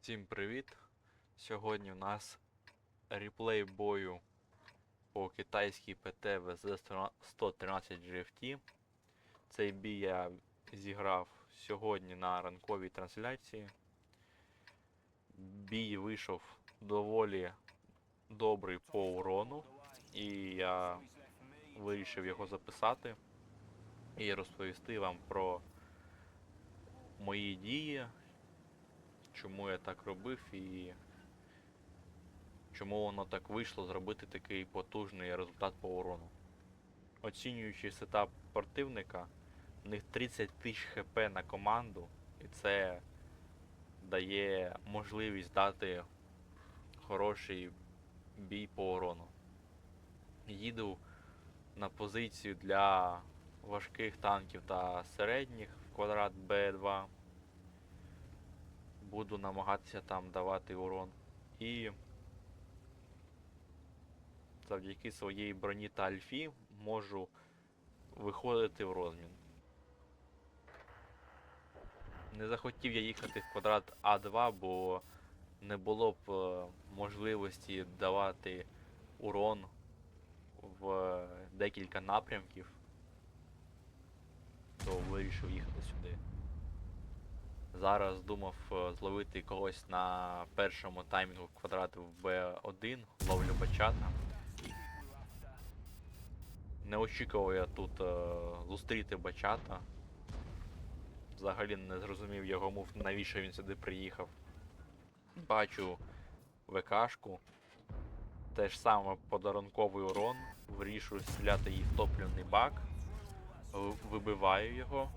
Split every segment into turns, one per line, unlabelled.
Всім привіт! Сьогодні у нас реплей бою по китайській ПТ ВЗ-113 GFT. Цей бій я зіграв сьогодні на ранковій трансляції. Бій вийшов доволі добрий по урону, і я вирішив його записати і розповісти вам про мої дії, чому я так робив і чому воно так вийшло зробити такий потужний результат по урону. Оцінюючи сетап противника, в них 30 тисяч хп на команду, і це дає можливість дати хороший бій по урону. Їду на позицію для важких танків та середніх в квадрат Б2 буду намагатися там давати урон. І завдяки своїй броні та альфі можу виходити в розмін. Не захотів я їхати в квадрат А2, бо не було б е, можливості давати урон в декілька напрямків, то вирішив їхати сюди. Зараз думав е, зловити когось на першому таймінгу квадрату в Б1, ловлю бачата. Не очікував я тут е, зустріти бачата. Взагалі не зрозумів його мов, навіщо він сюди приїхав. Бачу ВКшку. Теж саме подарунковий урон. Вирішую стріляти її в топливний бак. Вибиваю його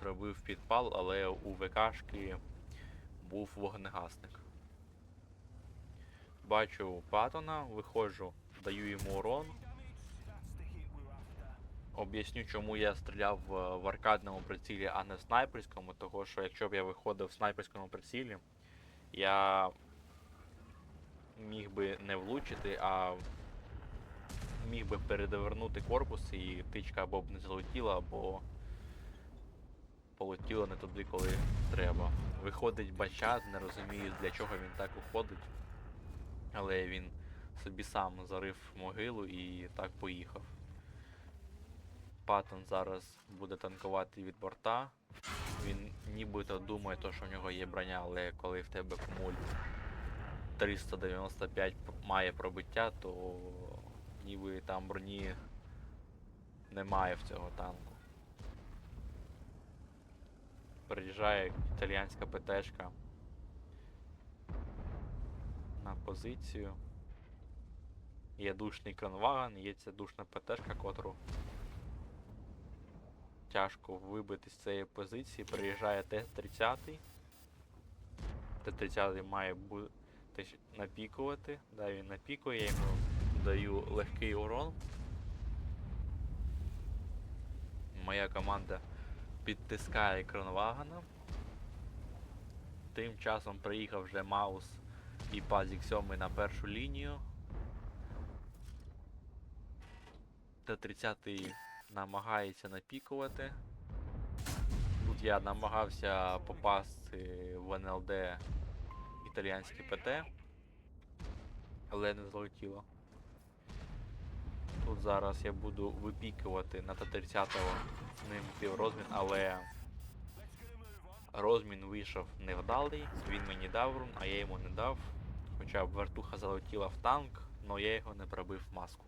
зробив підпал, але у ВКшки був вогнегасник. Бачу Паттона, виходжу, даю йому урон. Об'ясню, чому я стріляв в аркадному прицілі, а не в снайперському, того що якщо б я виходив в снайперському прицілі, я міг би не влучити, а міг би передовернути корпус і тичка або б не залетіла, або полетіло не туди, коли треба. Виходить бачат, не розумію для чого він так уходить. Але він собі сам зарив могилу і так поїхав. Паттон зараз буде танкувати від борта. Він нібито думає, то, що в нього є броня, але коли в тебе кумуль 395 має пробиття, то ніби там броні немає в цього танку. Приїжджає італіянська ПТшка на позицію. Є душний кранваган, є ця душна ПТшка, котру тяжко вибити з цієї позиції. Приїжджає Т-30. Т-30 має бути напікувати. Да, він напікує, я йому даю легкий урон. Моя команда підтискає Кронвагана. Тим часом приїхав вже Маус і Пазік 7 на першу лінію. Т-30 намагається напікувати. Тут я намагався попасти в НЛД італіянське ПТ, але не злетіло. Тут зараз я буду випікувати на Т-30 з ним йти в розмін, але розмін вийшов невдалий, він мені дав рун, а я йому не дав. Хоча вертуха залетіла в танк, але я його не пробив в маску.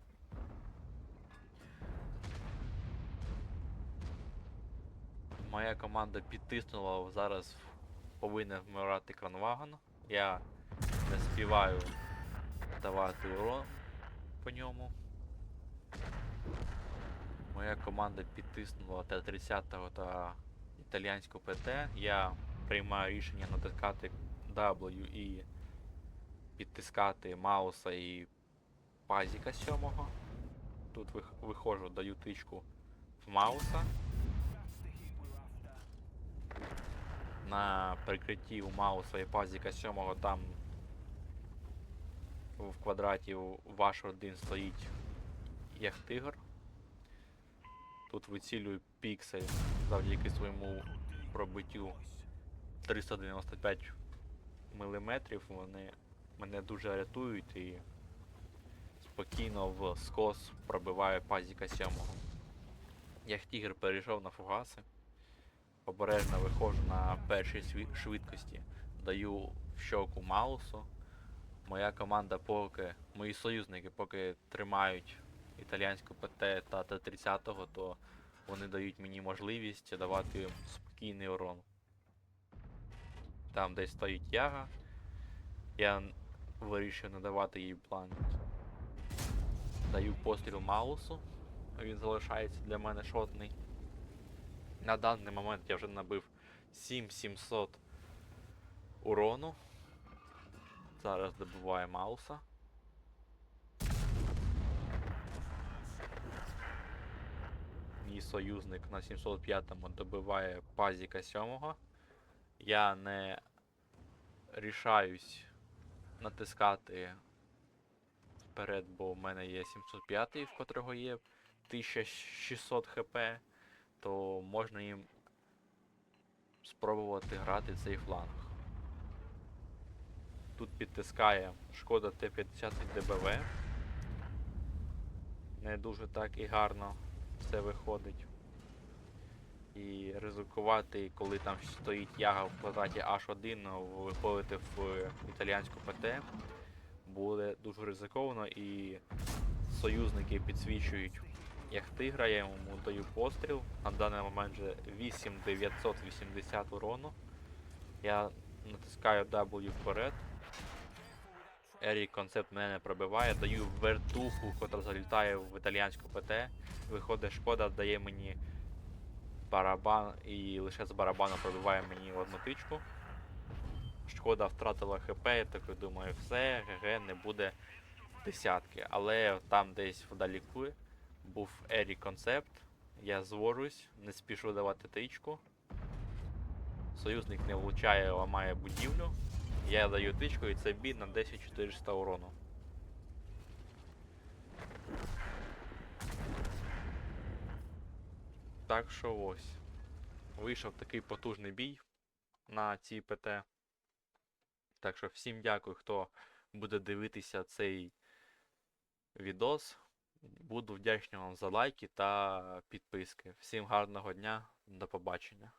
Моя команда підтиснула зараз повинен вмирати кранваган. Я не співаю давати урон по ньому. Моя команда підтиснула Т-30 та італіянську ПТ. Я приймаю рішення натискати W і підтискати Мауса і Пазіка 7. Тут виходжу, даю тичку в Мауса. На прикритті у Мауса і Пазіка 7 там в квадраті ваш один стоїть Яхтигр. Тут вицілюю піксель завдяки своєму пробиттю 395 міліметрів вони мене дуже рятують і спокійно в скос пробиваю пазіка сьомого. Як тігр перейшов на фугаси, обережно виходжу на першій швидкості, даю в щоку Маусу. Моя команда поки, мої союзники поки тримають італійську ПТ та Т-30, то вони дають мені можливість давати спокійний урон. Там десь стоїть яга. Я вирішив не давати їй планет. Даю постріл Маусу. Він залишається для мене шотний. На даний момент я вже набив 7700 урону. Зараз добиваю Мауса. Мій союзник на 705-му добиває пазіка 7-го. Я не рішаюсь натискати вперед, бо в мене є 705, в котрого є 1600 хп, то можна їм спробувати грати цей фланг. Тут підтискає шкода Т-50 ДБВ. Не дуже так і гарно все виходить. І ризикувати, коли там стоїть яга в квадраті H1, виходити в італіянську ПТ, буде дуже ризиковано і союзники підсвічують як тигра, я йому даю постріл. На даний момент вже 8980 урону. Я натискаю W вперед. Ерік концепт мене пробиває, даю вертуху, котра залітає в італіянську ПТ. Виходить, шкода дає мені барабан і лише з барабану пробиває мені одну тичку. Шкода втратила ХП, я так думаю, все, ГГ не буде десятки. Але там десь вдаліку був Ері концепт. Я звожусь, не спішу давати тичку. Союзник не влучає, ламає будівлю. Я даю тичку і це бій на 10400 урону. Так що ось. Вийшов такий потужний бій на цій ПТ. Так що всім дякую, хто буде дивитися цей відос. Буду вдячний вам за лайки та підписки. Всім гарного дня, до побачення.